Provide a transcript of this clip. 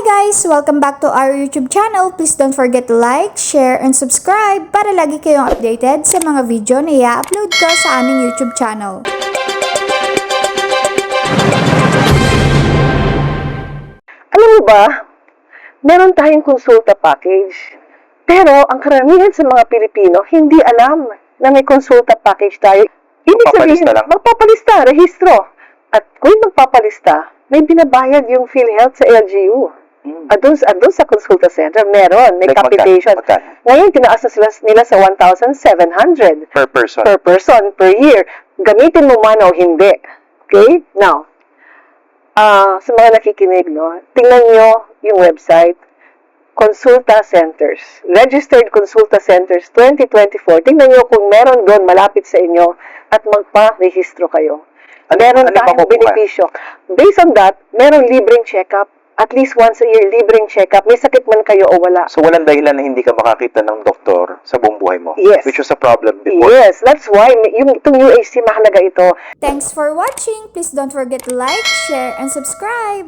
guys! Welcome back to our YouTube channel. Please don't forget to like, share, and subscribe para lagi kayong updated sa mga video na i-upload ko sa aming YouTube channel. Alam mo ba, meron tayong konsulta package. Pero ang karamihan sa mga Pilipino hindi alam na may konsulta package tayo. Ibig sabihin, Magpapalista lang. magpapalista, rehistro. At kung magpapalista, may binabayad yung PhilHealth sa LGU. At doon, at doon sa consulta center, meron, may Like, capitation. magkano? Magkano? Ngayon, tinaas na sila, nila sa 1,700 Per person. per person per year. Gamitin mo man o hindi. Okay? Now, ah sa mga nakikinig, no, tingnan nyo yung website, Consulta Centers. Registered Consulta Centers 2024. Tingnan nyo kung meron doon malapit sa inyo at magpa-rehistro kayo. Ano- meron ano tayong benepisyo. Based on that, meron libreng check-up. At least once a year, libreng check-up. May sakit man kayo o wala. So, walang dahilan na hindi ka makakita ng doktor sa buong buhay mo. Yes. Which was a problem before. Yes, that's why yung itong UAC mahalaga ito. Thanks for watching! Please don't forget to like, share, and subscribe!